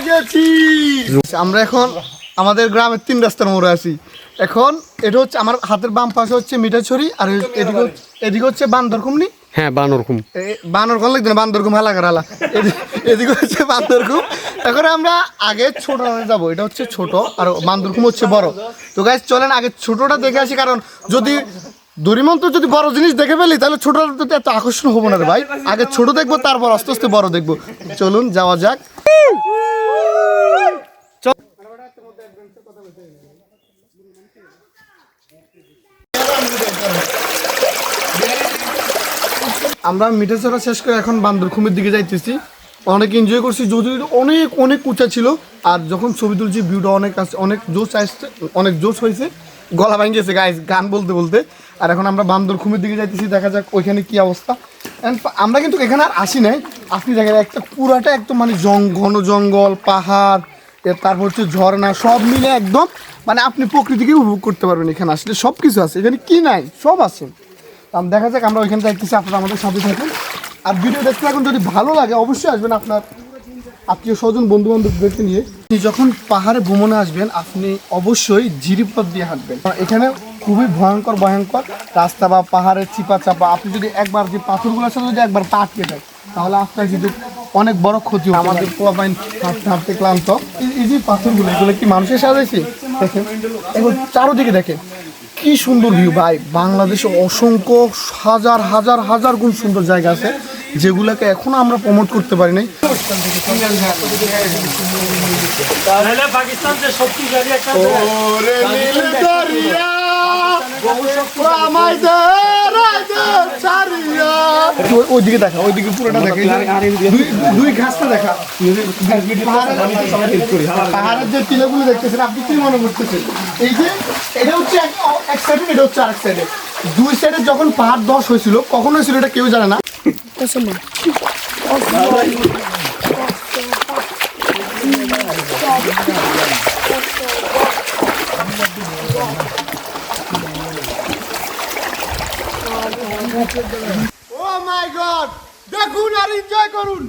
গেছি। আমরা এখন আমাদের গ্রামের তিন রাস্তার মোড়ে আছি। এখন এটা হচ্ছে আমার হাতের বাম পাশে হচ্ছে মিঠাছড়ি আর এদিকে হচ্ছে- এদিকে হচ্ছে বান্দরকুমনি। হ্যাঁ বানরকুম বানর কোন লাগবে না বান্দরকুম হালা হালা। এদিকে হচ্ছে বান্দরকুম। এখন আমরা আগে ছোট যাব এটা হচ্ছে ছোট আর বান্দরকুম হচ্ছে বড়। তো গাইজ চলেন আগে ছোটটা দেখে আসি কারণ যদি দরিমন্ত যদি বড় জিনিস দেখে ফেলি তাহলে ছোটটা তো এত আকর্ষণ হব না রে ভাই। আগে ছোট দেখব তারপর আস্তে আস্তে বড় দেখব। চলুন যাওয়া যাক। আমরা মিঠে চড়া শেষ করে এখন বান্দরখুমের দিকে যাইতেছি। অনেক এনজয় করছি। যদি অনেক অনেক উঁচা ছিল। আর যখন ছবি তুলছি ভিউটা অনেক আসছে অনেক জোশ আসছে, অনেক জোশ হয়েছে। গলা ভাঙ গেছে গাইজ গান বলতে বলতে। আর এখন আমরা বান্দরখুমের দিকে যাইতেছি। দেখা যাক ওইখানে কি অবস্থা। আমরা কিন্তু এখানে আর আসি নাই। আপনি দেখেন একটা পুরাটা একদম মানে জং ঘন জঙ্গল, পাহাড় তারপর হচ্ছে ঝর্ণা, সব মিলে একদম মানে আপনি প্রকৃতিকে উপভোগ করতে পারবেন এখানে। আসলে সব কিছু আছে। এখানে কি নাই? সব আছে। আম- দেখা যাক, আমরা ওইখানে যাইতেছি আপনারা আমাদের সাথে থাকুন। আর ভিডিও দেখতে এখন যদি ভালো লাগে, অবশ্যই আসবেন আপনার আত্মীয় স্বজন বন্ধু বান্ধবদেরকে নিয়ে। আপনি যখন পাহাড়ে ভ্রমণে আসবেন, আপনি অবশ্যই জিরিপথ দিয়ে হাঁটবেন। এখানে খুবই ভয়ঙ্কর ভয়ঙ্কর রাস্তা বা পাহাড়ের চিপা চাপা আপনি যদি একবার যে পাথরগুলোর সাথে যদি একবার পা আটকে দেয় তাহলে আপনার কিন্তু অনেক বড় ক্ষতি আমাদের পোয়াপাইন হাঁটতে হাঁটতে ক্লান্ত। এই- যে পাথরগুলো এগুলো কি মানুষের সাজাইছে? দেখেন এগুলো চারোদিকে দেখেন। কি সুন্দর ভিউ ভাই। বাংলাদেশে অসংখ্য হাজার হাজার হাজার গুণ সুন্দর জায়গা আছে যেগুলোকে এখনও আমরা প্রমোট করতে পারি নাই। পাকিস্তান একটা ওই- ওইদিকে দেখা ওইদিকে পুরোটা দেখা। দুই- দুই ঘাসটা দেখা। পাহাড়ের- যে টিলাগুলো দেখতেছেন আপনি কি মনে করতেছেন? এই যে এটা হচ্ছে এক- সাইডে এটা হচ্ছে আরেক সাইডে দুই সাইডে যখন পাহাড় দশ হয়েছিল কখন হয়েছিল এটা কেউ জানে না? ও মাই গড দেখুন আর এনজয় করুন।